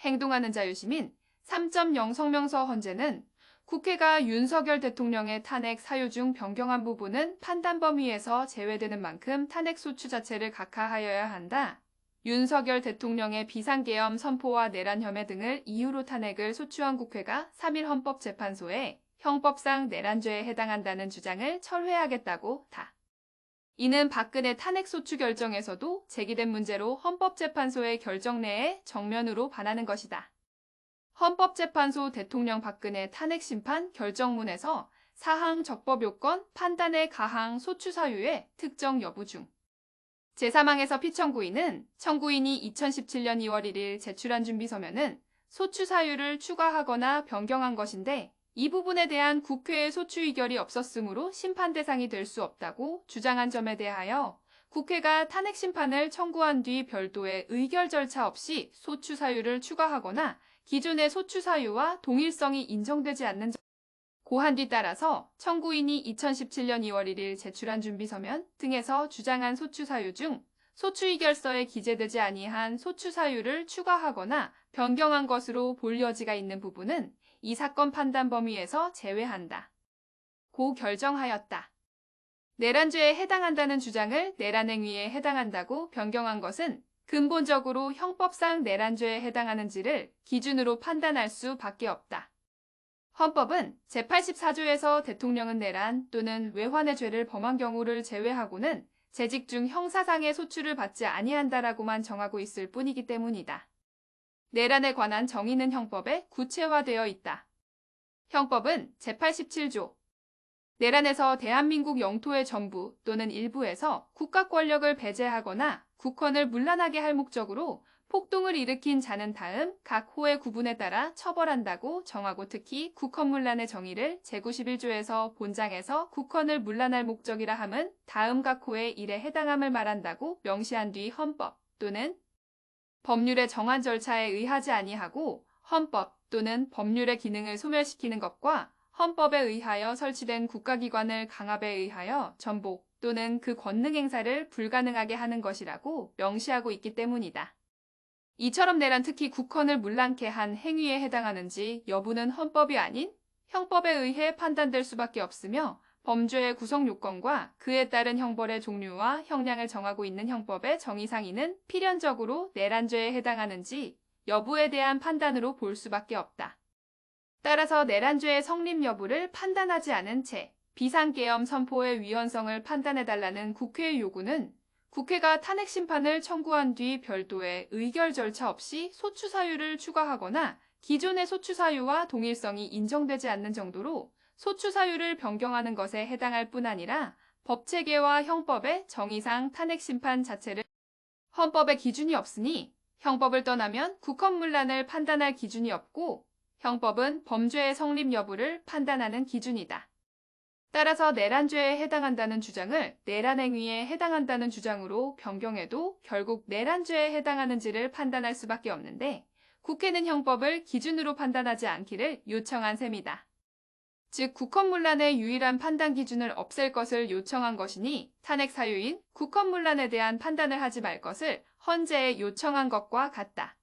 행동하는 자유시민 3.0 성명서 헌재는 국회가 윤석열 대통령의 탄핵 사유 중 변경한 부분은 판단 범위에서 제외되는 만큼 탄핵 소추 자체를 각하하여야 한다. 윤석열 대통령의 비상계엄 선포와 내란 혐의 등을 이유로 탄핵을 소추한 국회가 3일 헌법재판소에 형법상 내란죄에 해당한다는 주장을 철회하겠다고 다. 이는 박근혜 탄핵 소추 결정에서도 제기된 문제로 헌법재판소의 결정 내에 정면으로 반하는 것이다. 헌법재판소 대통령 박근혜 탄핵 심판 결정문에서 사항 적법 요건 판단의 가항 소추 사유의 특정 여부 중 제3항에서 피청구인은 청구인이 2017년 2월 1일 제출한 준비서면은 소추 사유를 추가하거나 변경한 것인데 이 부분에 대한 국회의 소추 의결이 없었으므로 심판 대상이 될 수 없다고 주장한 점에 대하여 국회가 탄핵 심판을 청구한 뒤 별도의 의결 절차 없이 소추 사유를 추가하거나 기존의 소추 사유와 동일성이 인정되지 않는 점 고한 뒤 따라서 청구인이 2017년 2월 1일 제출한 준비 서면 등에서 주장한 소추 사유 중 소추 의결서에 기재되지 아니한 소추 사유를 추가하거나 변경한 것으로 볼 여지가 있는 부분은 이 사건 판단 범위에서 제외한다. 고 결정하였다. 내란죄에 해당한다는 주장을 내란행위에 해당한다고 변경한 것은 근본적으로 형법상 내란죄에 해당하는지를 기준으로 판단할 수 밖에 없다. 헌법은 제84조에서 대통령은 내란 또는 외환의 죄를 범한 경우를 제외하고는 재직 중 형사상의 소추를 받지 아니한다라고만 정하고 있을 뿐이기 때문이다. 내란에 관한 정의는 형법에 구체화되어 있다. 형법은 제87조 내란에서 대한민국 영토의 전부 또는 일부에서 국가 권력을 배제하거나 국헌을 문란하게 할 목적으로 폭동을 일으킨 자는 다음 각 호의 구분에 따라 처벌한다고 정하고 특히 국헌문란의 정의를 제91조에서 본장에서 국헌을 문란할 목적이라 함은 다음 각 호의 일에 해당함을 말한다고 명시한 뒤 헌법 또는 법률의 정한 절차에 의하지 아니하고 헌법 또는 법률의 기능을 소멸시키는 것과 헌법에 의하여 설치된 국가기관을 강압에 의하여 전복 또는 그 권능 행사를 불가능하게 하는 것이라고 명시하고 있기 때문이다. 이처럼 내란 특히 국헌을 문란케 한 행위에 해당하는지 여부는 헌법이 아닌 형법에 의해 판단될 수밖에 없으며 범죄의 구성 요건과 그에 따른 형벌의 종류와 형량을 정하고 있는 형법의 정의상의는 필연적으로 내란죄에 해당하는지 여부에 대한 판단으로 볼 수밖에 없다. 따라서 내란죄의 성립 여부를 판단하지 않은 채 비상계엄 선포의 위헌성을 판단해달라는 국회의 요구는 국회가 탄핵 심판을 청구한 뒤 별도의 의결 절차 없이 소추 사유를 추가하거나 기존의 소추 사유와 동일성이 인정되지 않는 정도로 소추 사유를 변경하는 것에 해당할 뿐 아니라 법체계와 형법의 정의상 탄핵 심판 자체를 헌법에 기준이 없으니 형법을 떠나면 국헌문란을 판단할 기준이 없고 형법은 범죄의 성립 여부를 판단하는 기준이다. 따라서 내란죄에 해당한다는 주장을 내란행위에 해당한다는 주장으로 변경해도 결국 내란죄에 해당하는지를 판단할 수밖에 없는데 국회는 형법을 기준으로 판단하지 않기를 요청한 셈이다. 즉 국헌문란의 유일한 판단 기준을 없앨 것을 요청한 것이니 탄핵 사유인 국헌문란에 대한 판단을 하지 말 것을 헌재에 요청한 것과 같다.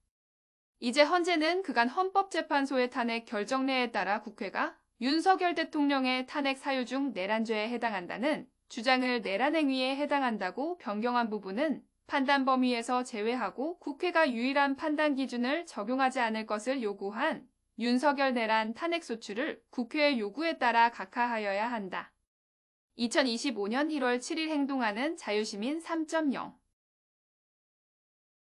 이제 헌재는 그간 헌법재판소의 탄핵 결정례에 따라 국회가 윤석열 대통령의 탄핵 사유 중 내란죄에 해당한다는 주장을 내란행위에 해당한다고 변경한 부분은 판단 범위에서 제외하고 국회가 유일한 판단 기준을 적용하지 않을 것을 요구한 윤석열 내란 탄핵 소추를 국회의 요구에 따라 각하하여야 한다. 2025년 1월 7일 행동하는 자유시민 3.0